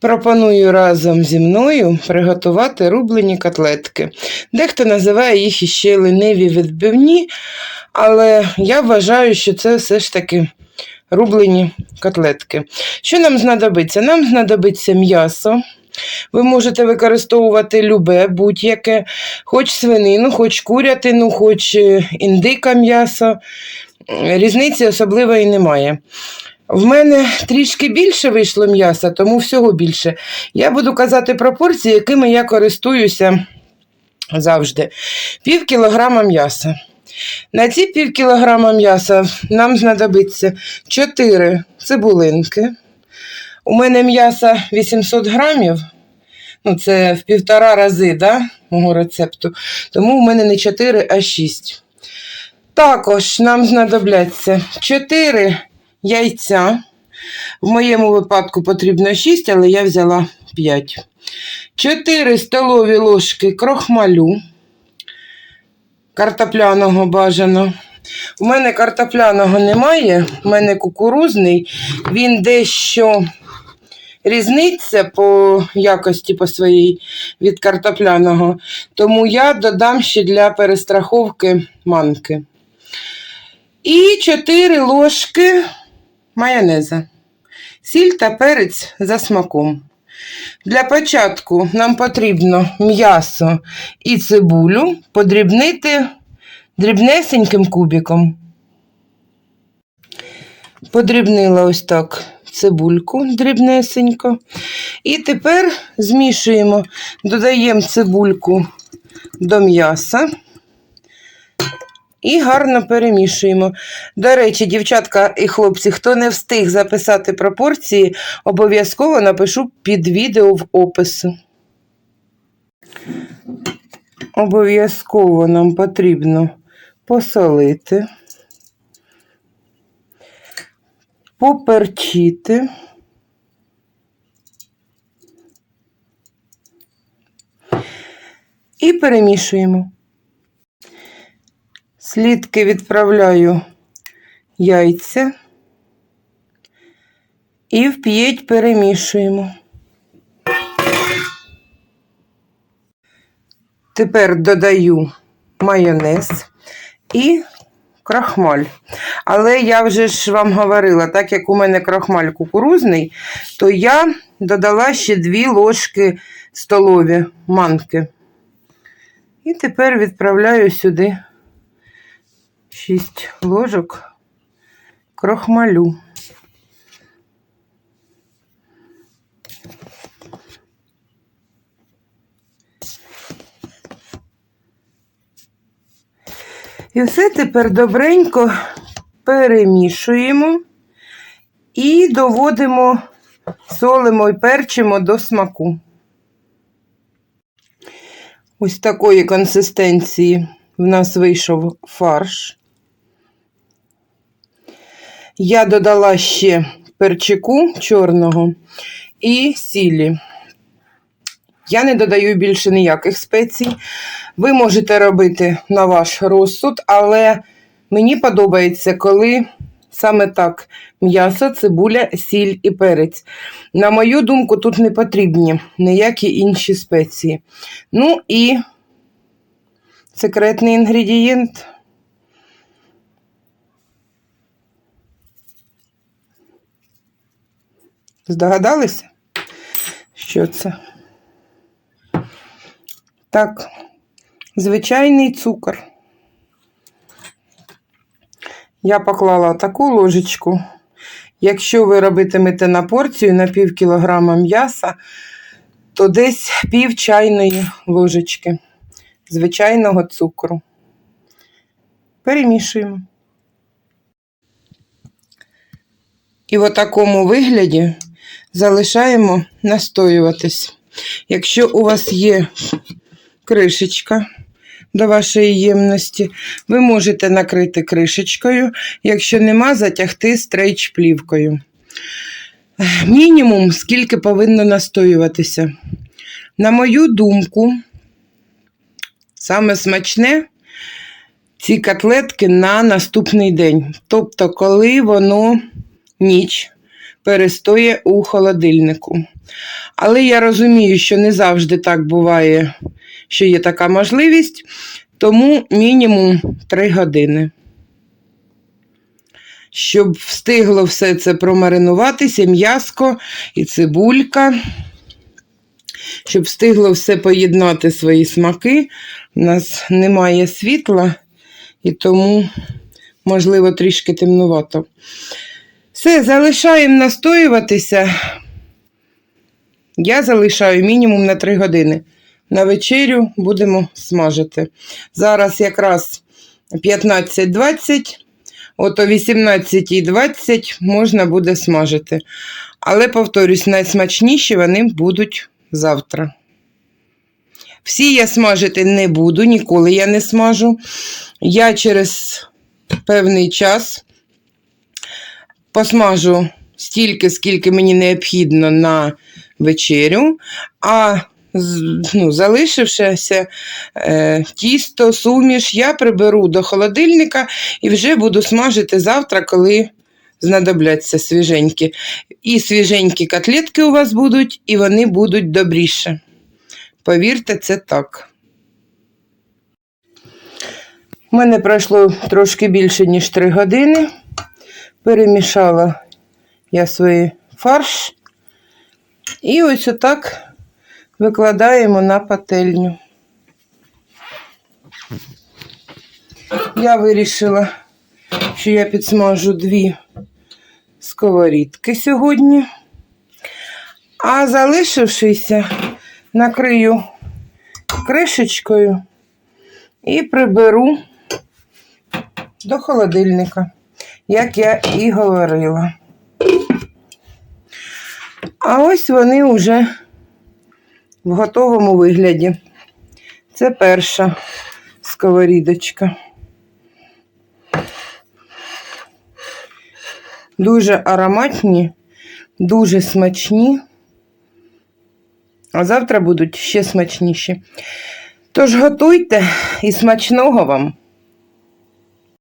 Пропоную разом зі мною приготувати рублені котлетки. Дехто називає їх іще лениві відбивні, але я вважаю, що це все ж таки рублені котлетки. Що нам знадобиться? Нам знадобиться м'ясо. Ви можете використовувати любе, будь-яке, хоч свинину, хоч курятину, хоч е, індика м'ясо. Різниці особливої немає. В мене трішки більше вийшло м'яса, тому всього більше. Я буду казати пропорції, якими я користуюся завжди. Пів кілограма м'яса. На ці пів кілограма м'яса нам знадобиться 4 цибулинки. У мене м'яса 800 грамів. Ну, це в півтора рази да, мого рецепту. Тому у мене не 4, а 6. Також нам знадобляться 4 яйця. В моєму випадку потрібно 6, але я взяла 5. 4 столові ложки крохмалю. Картопляного бажано. У мене картопляного немає, у мене кукурузний. Він дещо різниця по якості по своїй від картопляного. Тому я додам ще для перестраховки манки. І 4 ложки майонеза. Сіль та перець за смаком. Для початку нам потрібно м'ясо і цибулю подрібнити дрібнесеньким кубиком. Подрібнила ось так цибульку дрібнесенько. І тепер змішуємо, додаємо цибульку до м'яса. І гарно перемішуємо. До речі, дівчатка і хлопці, хто не встиг записати пропорції, обов'язково напишу під відео в опису. Обов'язково нам потрібно посолити, поперчити. І перемішуємо. Слідки відправляю яйця і в п'єть перемішуємо. Тепер додаю майонез і крахмаль. Але я вже ж вам говорила, так як у мене крахмаль кукурузний, то я додала ще 2 ложки столові манки. І тепер відправляю сюди 6 ложок крохмалю. І все тепер добренько перемішуємо і доводимо, солимо і перчимо до смаку. Ось такої консистенції в нас вийшов фарш. Я додала ще перчику чорного і сілі. Я не додаю більше ніяких спецій. Ви можете робити на ваш розсуд, але мені подобається, коли саме так: м'ясо, цибуля, сіль і перець. На мою думку, тут не потрібні ніякі інші спеції. Ну і секретний інгредієнт. Здогадалися, що це? Так, звичайний цукор. Я поклала таку ложечку. Якщо ви робитимете на порцію на пів кілограма м'яса, то десь пів чайної ложечки звичайного цукру. Перемішуємо. І в такому вигляді залишаємо настоюватись. Якщо у вас є кришечка до вашої ємності, ви можете накрити кришечкою, якщо нема, затягти стрейч плівкою. Мінімум, скільки повинно настоюватися. На мою думку, саме смачне ці котлетки на наступний день. Тобто, коли воно ніч перестоє у холодильнику. Але я розумію, що не завжди так буває, що є така можливість, тому мінімум 3 години. Щоб встигло все це промаринуватися, м'яско і цибулька, щоб встигло все поєднати свої смаки. У нас немає світла, і тому, можливо, трішки темнувато. Все, залишаємо настоюватися. Я залишаю мінімум на 3 години. На вечерю будемо смажити. Зараз якраз 15-20, от о 18.20 можна буде смажити. Але, повторюсь, найсмачніші вони будуть завтра. Всі я смажити не буду, ніколи я не смажу. Я через певний час посмажу стільки, скільки мені необхідно на вечерю, а ну, залишившеся е, тісто, суміш, я приберу до холодильника і вже буду смажити завтра, коли знадобляться свіженькі. І свіженькі котлетки у вас будуть, і вони будуть добріше. Повірте, це так. У мене пройшло трошки більше, ніж 3 години. Перемішала я свій фарш. І ось отак викладаємо на пательню. Я вирішила, що я підсмажу дві сковорідки сьогодні, а залишившися накрию кришечкою і приберу до холодильника, як я і говорила. А ось вони вже в готовому вигляді. Це перша сковорідочка. Дуже ароматні, дуже смачні. А завтра будуть ще смачніші. Тож готуйте і смачного вам!